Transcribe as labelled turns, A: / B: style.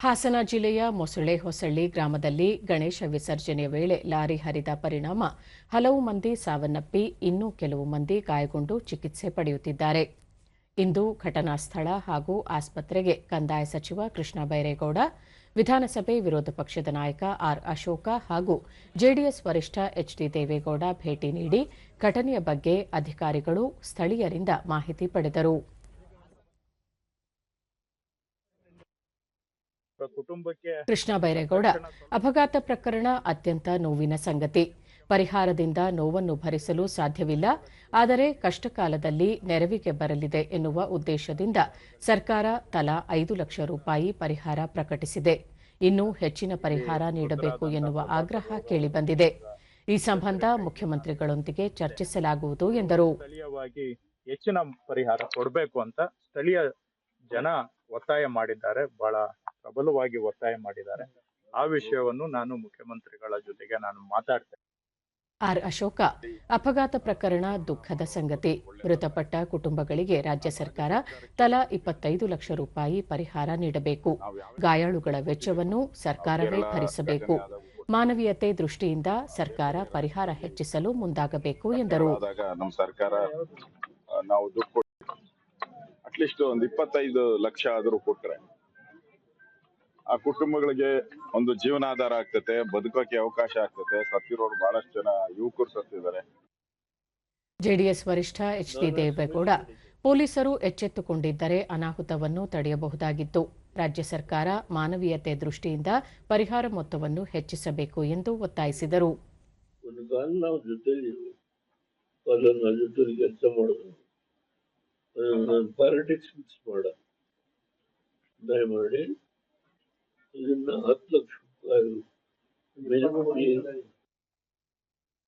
A: ಹಾಸನ ಜಿಲ್ಲೆಯ ಮೊಸಳೆ ಹೊಸಳ್ಳಿ ಗ್ರಾಮದಲ್ಲಿ ಗಣೇಶ ವಿಸರ್ಜನೆ ವೇಳೆ ಲಾರಿ ಹರಿದ ಪರಿಣಾಮ ಹಲವು ಮಂದಿ ಸಾವನ್ನಪ್ಪಿ, ಇನ್ನೂ ಕೆಲವು ಮಂದಿ ಗಾಯಗೊಂಡು ಚಿಕಿತ್ಸೆ ಪಡೆಯುತ್ತಿದ್ದಾರೆ. ಇಂದು ಘಟನಾ ಸ್ಥಳ ಹಾಗೂ ಆಸ್ಪತ್ರೆಗೆ ಕಂದಾಯ ಸಚಿವ ಕೃಷ್ಣ ಬೈರೇಗೌಡ, ವಿಧಾನಸಭೆ ವಿರೋಧ ಪಕ್ಷದ ನಾಯಕ ಆರ್ ಅಶೋಕ ಹಾಗೂ ಜೆಡಿಎಸ್ ವರಿಷ್ಠ ಎಚ್ಡಿ ದೇವೇಗೌಡ ಭೇಟಿ ನೀಡಿ ಘಟನೆಯ ಬಗ್ಗೆ ಅಧಿಕಾರಿಗಳು ಸ್ಥಳೀಯರಿಂದ ಮಾಹಿತಿ ಪಡೆದರು.
B: ಕುಟುಂಬಕ್ಕೆ
A: ಕೃಷ್ಣ ಬೈರೇಗೌಡ. ಅಪಘಾತ ಪ್ರಕರಣ ಅತ್ಯಂತ ನೋವಿನ ಸಂಗತಿ. ಪರಿಹಾರದಿಂದ ನೋವನ್ನು ಭರಿಸಲು ಸಾಧ್ಯವಿಲ್ಲ. ಆದರೆ ಕಷ್ಟಕಾಲದಲ್ಲಿ ನೆರವಿಗೆ ಬರಲಿದೆ ಎನ್ನುವ ಉದ್ದೇಶದಿಂದ ಸರ್ಕಾರ ತಲಾ ಐದು ಲಕ್ಷ ರೂಪಾಯಿ ಪರಿಹಾರ ಪ್ರಕಟಿಸಿದೆ. ಇನ್ನೂ ಹೆಚ್ಚಿನ ಪರಿಹಾರ ನೀಡಬೇಕು ಎನ್ನುವ ಆಗ್ರಹ ಕೇಳಿಬಂದಿದೆ. ಈ ಸಂಬಂಧ ಮುಖ್ಯಮಂತ್ರಿಗಳೊಂದಿಗೆ ಚರ್ಚಿಸಲಾಗುವುದು ಎಂದರು.
B: ಸ್ಥಳೀಯವಾಗಿ ಹೆಚ್ಚಿನ ಪರಿಹಾರ ಕೊಡಬೇಕು ಅಂತ ಸ್ಥಳೀಯ ಜನ ಒತ್ತಾಯ ಮಾಡಿದ್ದಾರೆ. ಬಹಳ ಪ್ರಬಲವಾಗಿ ಒತ್ತಾಯ ಮಾಡಿದ್ದಾರೆ. ಆ ವಿಷಯವನ್ನು ನಾನು ಮುಖ್ಯಮಂತ್ರಿಗಳ ಜೊತೆಗೆ ನಾನು ಮಾತಾಡ್ತೇನೆ.
A: ಆರ್ ಅಶೋಕ ಅಪಘಾತ ಪ್ರಕರಣ ದುಃಖದ ಸಂಗತಿ. ಮೃತಪಟ್ಟ ಕುಟುಂಬಗಳಿಗೆ ರಾಜ್ಯ ಸರ್ಕಾರ ತಲಾ ಇಪ್ಪತ್ತೈದು ಲಕ್ಷ ರೂಪಾಯಿ ಪರಿಹಾರ ನೀಡಬೇಕು. ಗಾಯಾಳುಗಳ ವೆಚ್ಚವನ್ನು ಸರ್ಕಾರವೇ ಭರಿಸಬೇಕು. ಮಾನವೀಯತೆ ದೃಷ್ಟಿಯಿಂದ ಸರ್ಕಾರ ಪರಿಹಾರ ಹೆಚ್ಚಿಸಲು ಮುಂದಾಗಬೇಕು ಎಂದರು.
C: ಆದಾಗ ನಮ್ಮ ಸರ್ಕಾರ ನಾವು ದುಡ್ಡು ಅಟ್ಲೀಸ್ಟ್ ಒಂದು ಇಪ್ಪತ್ತೈದು ಲಕ್ಷ ಆದರೂ ಕೊಟ್ರೆ ಆ ಕುಟುಂಬಗಳಿಗೆ ಒಂದು ಜೀವನಾಧಾರ ಆಗ್ತತೆ ಬದುಕೋಕೆ ಅವಕಾಶ ಆಗ್ತತೆ. ಸತ್ತಿರೋರು ಬಹಳಷ್ಟು ಜನ ಯುವಕರು ಸತ್ತಿದ್ದಾರೆ.
A: ಜೆಡಿಎಸ್ ವರಿಷ್ಠ ಎಚ್ ಡಿ ದೇವೇಗೌಡ ಪೊಲೀಸರು ಎಚ್ಚೆತ್ತುಕೊಂಡಿದ್ದರೆ ಅನಾಹುತವನ್ನು ತಡೆಯಬಹುದಾಗಿತ್ತು. ರಾಜ್ಯ ಸರ್ಕಾರ ಮಾನವೀಯತೆ ದೃಷ್ಟಿಯಿಂದ ಪರಿಹಾರ ಮೊತ್ತವನ್ನು ಹೆಚ್ಚಿಸಬೇಕು ಎಂದು ಒತ್ತಾಯಿಸಿದರು.
D: ಕೆಲಸ ದಯಮಾಡಿ ಇದನ್ನ ಹತ್ತು ಲಕ್ಷ ರೂಪಾಯಿ ಮಿನಿಮಮ್